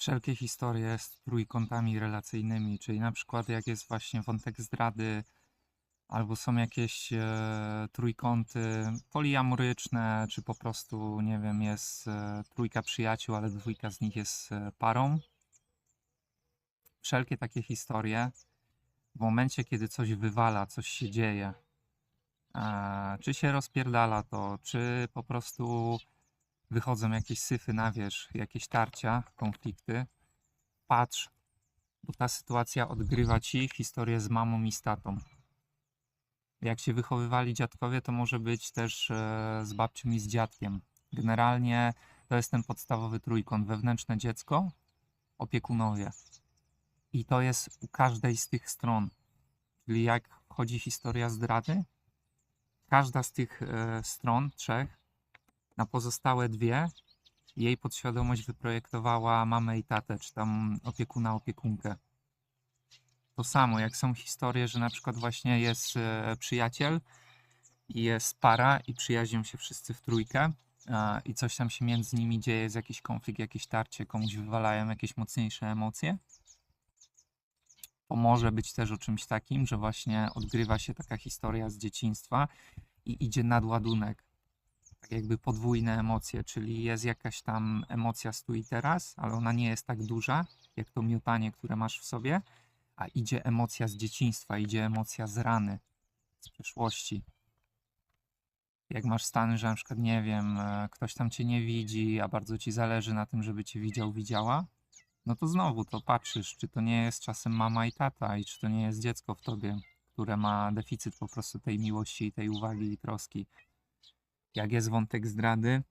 wszelkie historie z trójkątami relacyjnymi, czyli na przykład jak jest właśnie wątek zdrady, albo są jakieś e, trójkąty poliamoryczne, czy po prostu, nie wiem, jest e, trójka przyjaciół, ale dwójka z nich jest e, parą. Wszelkie takie historie, w momencie, kiedy coś wywala, coś się dzieje, e, czy się rozpierdala to, czy po prostu wychodzą jakieś syfy na wierzch, jakieś tarcia, konflikty, patrz, bo ta sytuacja odgrywa ci historię z mamą i z tatą. Jak się wychowywali dziadkowie, to może być też e, z babcią i z dziadkiem. Generalnie to jest ten podstawowy trójkąt: wewnętrzne dziecko, opiekunowie. I to jest u każdej z tych stron. Czyli jak chodzi historia zdrady, każda z tych e, stron, trzech, na pozostałe dwie, jej podświadomość wyprojektowała mamę i tatę, czy tam opiekuna, opiekunkę. To samo, jak są historie, że na przykład właśnie jest e, przyjaciel i jest para i przyjaźnią się wszyscy w trójkę i coś tam się między nimi dzieje, jest jakiś konflikt, jakieś tarcie, komuś wywalają jakieś mocniejsze emocje. To może być też o czymś takim, że właśnie odgrywa się taka historia z dzieciństwa i idzie nadładunek tak jakby podwójne emocje, czyli jest jakaś tam emocja z tu i teraz, ale ona nie jest tak duża, jak to miotanie, które masz w sobie, a idzie emocja z dzieciństwa, idzie emocja z rany, z przeszłości. Jak masz stany, że na przykład, nie wiem, e, ktoś tam cię nie widzi, a bardzo ci zależy na tym, żeby cię widział, widziała, no to znowu to patrzysz, czy to nie jest czasem mama i tata i czy to nie jest dziecko w tobie, które ma deficyt po prostu tej miłości tej uwagi i troski jak jest wątek zdrady,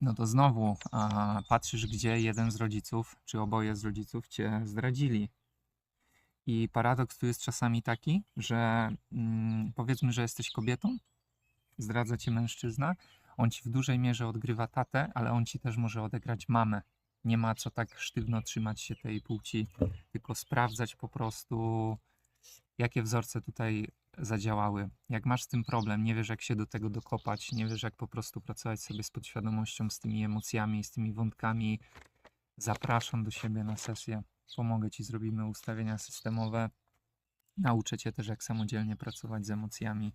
no to znowu a, patrzysz, gdzie jeden z rodziców, czy oboje z rodziców cię zdradzili. I paradoks tu jest czasami taki, że mm, powiedzmy, że jesteś kobietą, zdradza cię mężczyzna, on ci w dużej mierze odgrywa tatę, ale on ci też może odegrać mamę. Nie ma co tak sztywno trzymać się tej płci, tylko sprawdzać po prostu, jakie wzorce tutaj zadziałały. Jak masz z tym problem, nie wiesz jak się do tego dokopać, nie wiesz jak po prostu pracować sobie z podświadomością, z tymi emocjami, z tymi wątkami, zapraszam do siebie na sesję. Pomogę Ci, zrobimy ustawienia systemowe. Nauczę Cię też jak samodzielnie pracować z emocjami.